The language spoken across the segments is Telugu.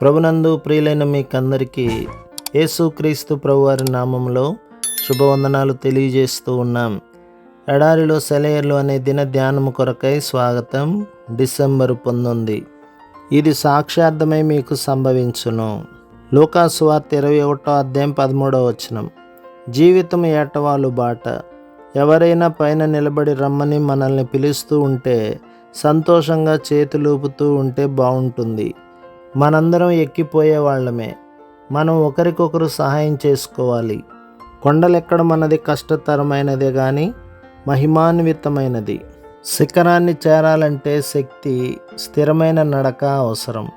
ప్రభునందు ప్రియులైన మీకందరికీ యేసుక్రీస్తు ప్రభువారి నామంలో శుభవందనాలు తెలియజేస్తూ ఉన్నాం. ఎడారిలో సెలయర్లు అనే దిన ధ్యానము కొరకై స్వాగతం డిసెంబర్ పొందింది ఇది సాక్షార్థమై మీకు సంభవించును. లోకాసువార్త ఇరవై ఒకటో అధ్యాయం పదమూడవ వచనం. జీవితం ఏటవాలు బాట? ఎవరైనా పైన నిలబడి రమ్మని మనల్ని పిలుస్తూ ఉంటే సంతోషంగా చేతులూపుతూ ఉంటే బాగుంటుంది మనందరం ఎక్కిపోయే వాళ్ళమే. మనం ఒకరికొకరు సహాయం చేసుకోవాలి. కొండలెక్కడ మనది కష్టతరమైనదే కానీ మహిమాన్వితమైనది. శిఖరాన్ని చేరాలంటే శక్తి స్థిరమైన నడక అవసరం.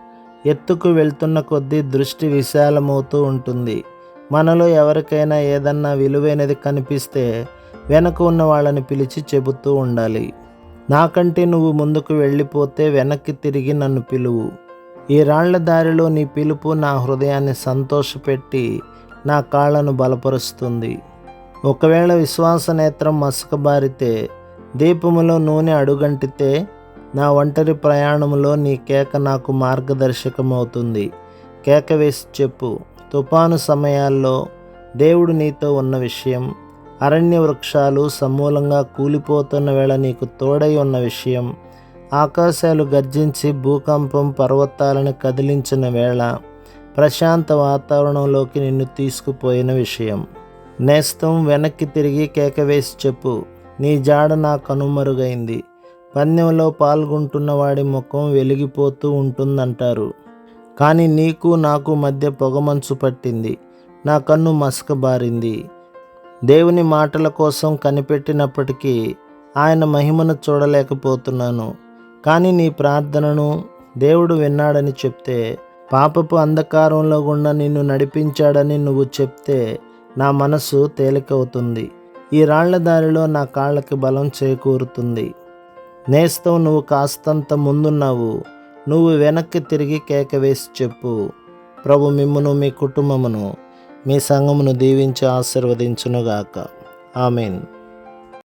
ఎత్తుకు వెళ్తున్న కొద్దీ దృష్టి విశాలమవుతూ ఉంటుంది. మనలో ఎవరికైనా ఏదన్నా విలువైనది కనిపిస్తే వెనక ఉన్న వాళ్ళని పిలిచి చెబుతూ ఉండాలి. నాకంటే నువ్వు ముందుకు వెళ్ళిపోతే వెనక్కి తిరిగి నన్ను పిలువు. ఈ రాళ్ళ దారిలో నీ పిలుపు నా హృదయాన్ని సంతోషపెట్టి నా కాళ్ళను బలపరుస్తుంది. ఒకవేళ విశ్వాస నేత్రం మసకబారితే దీపములో నూనె అడుగంటితే నా ఒంటరి ప్రయాణంలో నీ కేక నాకు మార్గదర్శకమవుతుంది. కేక వేసి చెప్పు తుఫాను సమయాల్లో దేవుడు నీతో ఉన్న విషయం అరణ్య వృక్షాలు సమూలంగా కూలిపోతున్న వేళ నీకు తోడై ఉన్న విషయం ఆకాశాలు గర్జించి భూకంపం పర్వతాలను కదిలించిన వేళ ప్రశాంత వాతావరణంలోకి నిన్ను తీసుకుపోయిన విషయం. నేస్తం వెనక్కి తిరిగి కేకవేసి చెప్పు నీ జాడ నా కనుమరుగైంది. పందెంలో పాల్గొంటున్న వాడి ముఖం వెలిగిపోతూ ఉంటుందంటారు. కానీ నీకు నాకు మధ్య పొగమంచు పట్టింది నా కన్ను మసకబారింది దేవుని మాటల కోసం కనిపెట్టినప్పటికీ ఆయన మహిమను చూడలేకపోతున్నాను. కానీ నీ ప్రార్థనను దేవుడు విన్నాడని చెప్తే పాపపు అంధకారంలో గుండా నిన్ను నడిపించాడని నువ్వు చెప్తే నా మనసు తేలికవుతుంది. ఈ రాళ్ళ దారిలో నా కాళ్ళకి బలం చేకూరుతుంది. నేస్తం నువ్వు కాస్తంత ముందున్నావు. నువ్వు వెనక్కి తిరిగి కేక వేసి చెప్పు. ప్రభు మిమ్మును మీ కుటుంబమును మీ సంఘమును దీవించి ఆశీర్వదించునుగాక. ఆమెన్.